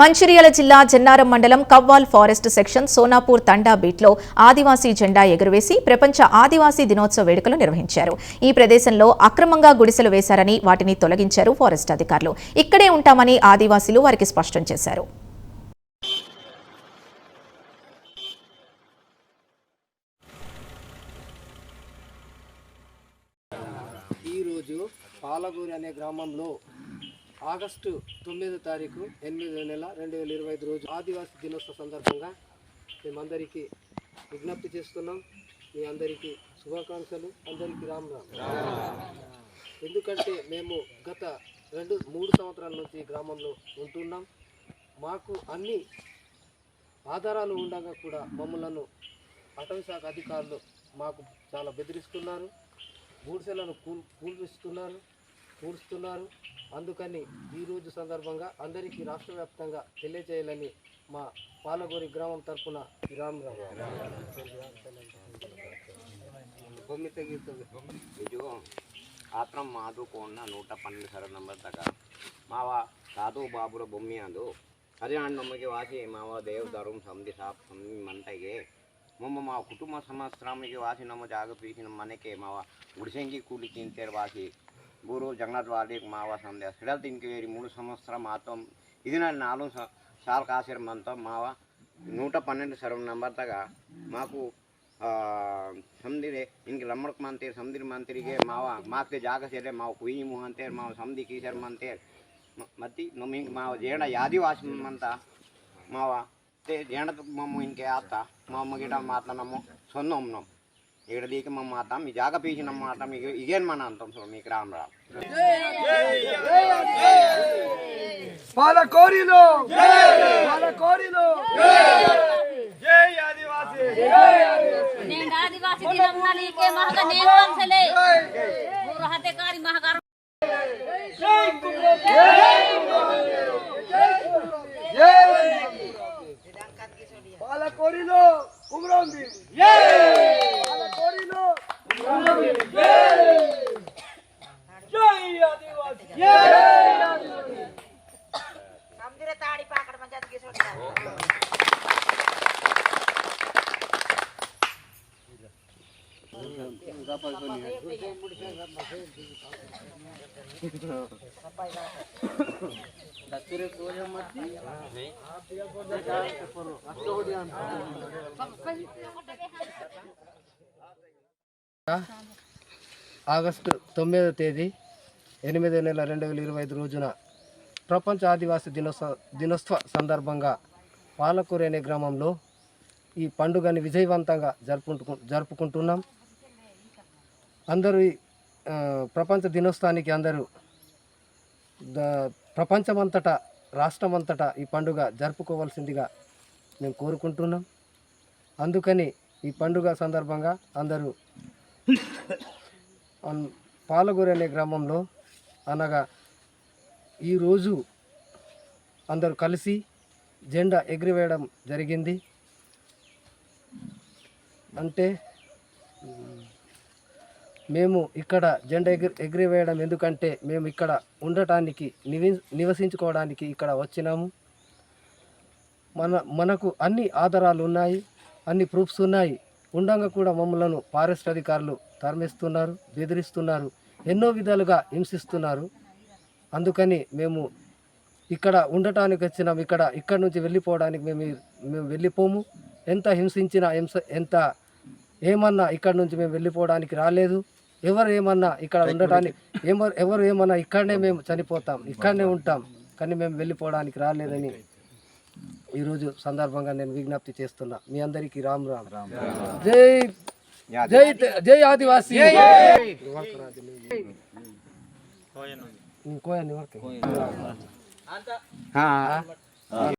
మంచిర్యాల జిల్లా జన్నారం మండలం Kawal forest section Sonapur తండా బీట్లో ఆదివాసీ జెండా ఎగురవేసి ప్రపంచ ఆదివాసీ దినోత్సవ వేడుకలు నిర్వహించారు. ఈ ప్రదేశంలో అక్రమంగా గుడిసెలు వేశారని వాటిని తొలగించారు ఫారెస్ట్ అధికారులు. ఇక్కడే ఉంటామని ఆదివాసీలు వారికి స్పష్టం చేశారు. ఈరోజు పాలగూరి అనే గ్రామంలో ఆగస్టు తొమ్మిదో తారీఖు ఎనిమిదో నెల రెండు వేల ఇరవై ఐదు రోజు ఆదివాసీ దినోత్సవ సందర్భంగా మేమందరికీ విజ్ఞప్తి చేస్తున్నాం. మీ అందరికీ శుభాకాంక్షలు. అందరికీ రామ్ రామ్. ఎందుకంటే మేము గత రెండు మూడు సంవత్సరాల నుంచి ఈ గ్రామంలో ఉంటున్నాం. మాకు అన్ని ఆధారాలు ఉండగా కూడా మమ్మలను అటవీ శాఖ అధికారులు మాకు చాలా బెదిరిస్తున్నారు. గూడిసెలను కూల్ కూల్పిస్తున్నారు కూల్స్తున్నారు అందుకని ఈరోజు సందర్భంగా అందరికీ రాష్ట్ర వ్యాప్తంగా తెలియజేయాలని మా పాలగూరి గ్రామం తరఫున రామ్ రామ్ ఆత్రం మాధుకోన్న నూట పన్నెండు సర నంబర్ దాకా మావా సాధు బాబుల బొమ్మి అందు ಹದಿನಾರು ನಮಗೆ ವಾಸಿ ಮಾವ ದೇವ್ ಧರ್ಮ ಸಮಧಿ సంధి మంటగే ಮಂಟಗೆ మా కుటుంబ ಕುಟುಂಬ ಸಮಾಶ್ರಾಮಿಗೆ ವಾಸಿ ನಮ್ಮ మనకే మావా ನಮ್ಮ కూలి ಮಾವ వాసి ಗುರು జగన్నాథ్ వారికి మావా సందేశ సిడల్ దీనికి వేరి మూడు సంవత్సరం మాతో ఇది నా నాలుగు సార్ కాశీరమంతో మావ నూట పన్నెండు సర్వ నంబర్ దాకా ಹಿಂಗೆ ಲಮ್ಮಡಕ್ ಮಂತೀರಿ ಸಮದಿರ್ ಮಂತ್ರಿಗೆ ಮಾವ ಮಾಕ್ತೆ ಜಾಗ ಸೇರಿ ಮಾವು ಕುಯಿ ಮುಹ ಅಂತೇರಿ ಮಾವು ಸಮದಿ ಕೀಸರ್ ಮಂತೇರಿ. ಮತ್ತು ನಮ್ಮ ಹಿಂಗೆ ಮಾವ ಜೇಣ ಯಾದಿ ವಾಸ ಅಂತ ಮಾವ. ತೇ ಜೇಣದ ಮಮ್ಮ ಹಿಂಗೆ ಆತ. ಮಾವ ಗಿಡ ಮಾತ ನಮ್ಮ ಸೊನ್ನೊಮ್ಮ ఇక్కడ దీకి మమ్మ మాత మీ జాగ నమ్మ మాట మీకు ఇగేన్ మన అంతం సో మీకు రామ్ రామ్ పాలకోరిలో. పాలకోరిలో నేను ఆదివాసి దినం నలికే మహక నేను వంశలే మూడు హతకారి మహకారు పాలకోరిలో కుమరంది పాలకోరిలో ఆగస్టు తొమ్మిదవ తేదీ ఎనిమిదో నెల రెండు వేల ఇరవై ఐదు రోజున ప్రపంచ ఆదివాసీ దినోత్సవ దినోత్సవ సందర్భంగా పాలకూరు అనే గ్రామంలో ఈ పండుగని విజయవంతంగా జరుపుకుంటు జరుపుకుంటున్నాం. అందరూ ప్రపంచ దినోత్సవానికి అందరూ ద ప్రపంచమంతటా రాష్ట్రమంతటా ఈ పండుగ జరుపుకోవాల్సిందిగా మేము కోరుకుంటున్నాం. అందుకని ఈ పండుగ సందర్భంగా అందరూ అన్- పాలగూరు అనే గ్రామంలో అనగా ఈరోజు అందరూ కలిసి జెండా ఎగిరివేయడం జరిగింది. అంటే మేము ఇక్కడ జెండా ఎగిరి ఎగిరివేయడం ఎందుకంటే మేము ఇక్కడ ఉండటానికి నివి నివసించుకోవడానికి ఇక్కడ వచ్చినాము. మన మనకు అన్ని ఆధారాలు ఉన్నాయి అన్ని ప్రూఫ్స్ ఉన్నాయి. ఉండంగా కూడా మమ్మలను ఫారెస్ట్ అధికారులు తరిమిస్తున్నారు బెదిరిస్తున్నారు ఎన్నో విధాలుగా హింసిస్తున్నారు. అందుకని మేము ఇక్కడ ఉండటానికి వచ్చినాం. ఇక్కడ ఇక్కడ నుంచి వెళ్ళిపోవడానికి మేము మేము వెళ్ళిపోము. ఎంత హింసించినా హింస ఎంత ఏమన్నా ఇక్కడ నుంచి మేము వెళ్ళిపోవడానికి రాలేదు. ఎవరు ఏమన్నా ఇక్కడ ఉండటానికి ఎవరు ఎవరు ఏమన్నా ఇక్కడనే మేము చనిపోతాం. ఇక్కడనే ఉంటాం. కానీ మేము వెళ్ళిపోవడానికి రాలేదని ఈరోజు సందర్భంగా నేను విజ్ఞప్తి చేస్తున్నా. మీ అందరికీ రామ్ రామ్. జై జై తె- జై ఆదివాసీ. కోయని